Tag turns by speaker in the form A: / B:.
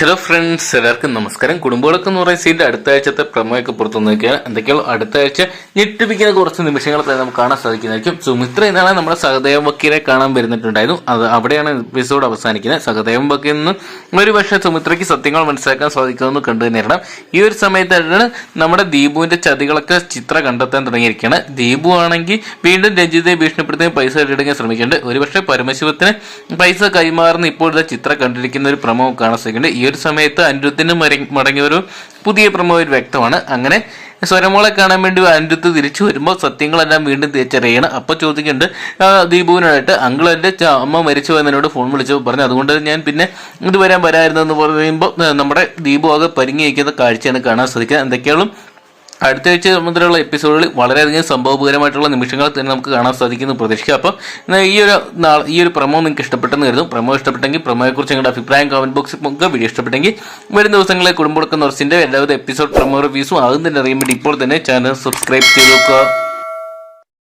A: Hello friends എല്ലാവർക്കും നമസ്കാരം. കുടുംബങ്ങളൊക്കെ എന്ന് പറയുന്ന സീന്റെ അടുത്ത ആഴ്ചത്തെ പ്രമേയൊക്കെ പുറത്തു നിൽക്കുകയാണ് എന്തൊക്കെയാണ് അടുത്ത ആഴ്ച ഞെട്ടിപ്പിക്കുന്ന കുറച്ച് നിമിഷങ്ങൾ നമുക്ക് കാണാൻ സാധിക്കുന്നതായിരിക്കും. സുമിത്ര എന്നാണ് നമ്മുടെ സഹദേവ വക്കീലെ കാണാൻ വരുന്നിട്ടുണ്ടായിരുന്നു. അത് അവിടെയാണ് എപ്പിസോഡ് അവസാനിക്കുന്നത്. സഹദേവ വക്കീൽ നിന്ന് ഒരു പക്ഷേ സുമിത്രയ്ക്ക് സത്യങ്ങൾ മനസ്സിലാക്കാൻ സാധിക്കുമെന്ന് കണ്ടു തന്നെയാണ് ഈ ഒരു സമയത്താണ് നമ്മുടെ ദീപുവിന്റെ ചതികളൊക്കെ ചിത്ര കണ്ടെത്താൻ തുടങ്ങിയിരിക്കുകയാണ് ദീപു ആണെങ്കിൽ വീണ്ടും രഞ്ജിതയെ ഭീഷണിപ്പെടുത്തുകയും പൈസ ഇടയ്ക്കാൻ ശ്രമിക്കുന്നുണ്ട്. ഒരുപക്ഷെ പരമശിവത്തിന് പൈസ കൈമാറുന്ന ഇപ്പോഴത്തെ ചിത്ര കണ്ടിരിക്കുന്ന ഒരു പ്രമോ കാണാൻ സാധിക്കുന്നുണ്ട്. ഈ ഒരു സമയത്ത് അനിരുദ്ധിന് മടങ്ങിയ ഒരു പുതിയ പ്രമോ ഒരു വ്യക്തമാണ്. അങ്ങനെ സ്വരമോളെ കാണാൻ വേണ്ടി അനിരുദ്ധ് തിരിച്ചു വരുമ്പോൾ സത്യങ്ങളെല്ലാം വീണ്ടും തിരിച്ചറിയണം. അപ്പോൾ ചോദിക്കുന്നുണ്ട് ദീപുവിനായിട്ട് അങ്കിൾ എന്റെ അമ്മ മരിച്ചു എന്നോട് ഫോൺ വിളിച്ചു. പറഞ്ഞു അതുകൊണ്ട് ഞാൻ പിന്നെ ഇത് വരാൻ വരായിരുന്നെന്ന് പറയുമ്പോൾ നമ്മുടെ ദീപു ആകെ പരിങ്ങിയിരിക്കുന്ന കാഴ്ചയാണ് കാണാൻ സാധിക്കുക. എന്തൊക്കെയാണ് അടുത്ത ആഴ്ച മുതലുള്ള എപ്പിസോഡുകൾ വളരെയധികം സംഭവപരമായിട്ടുള്ള നിമിഷങ്ങൾ തന്നെ നമുക്ക് കാണാൻ സാധിക്കുന്നു പ്രതീക്ഷിക്കുക അപ്പോൾ ഈ ഒരു നാൾ ഈ ഒരു പ്രമോ നിങ്ങൾക്ക് ഇഷ്ടപ്പെട്ടെന്ന് കരുതും പ്രമോ ഇഷ്ടപ്പെട്ടെങ്കിൽ പ്രമോയെക്കുറിച്ച് നിങ്ങളുടെ അഭിപ്രായം കമന്റ് ബോക്സിൽ നമുക്ക് വീഡിയോ ഇഷ്ടപ്പെട്ടെങ്കിൽ വരും ദിവസങ്ങളിൽ കുടുംബ നർസിന്റെ എല്ലാവിധ എപ്പിസോഡ് പ്രമോ റിവ്യൂസും ആകും തന്നെ അറിയാൻ വേണ്ടി ഇപ്പോൾ തന്നെ ചാനൽ സബ്സ്ക്രൈബ് ചെയ്ത് നോക്കുക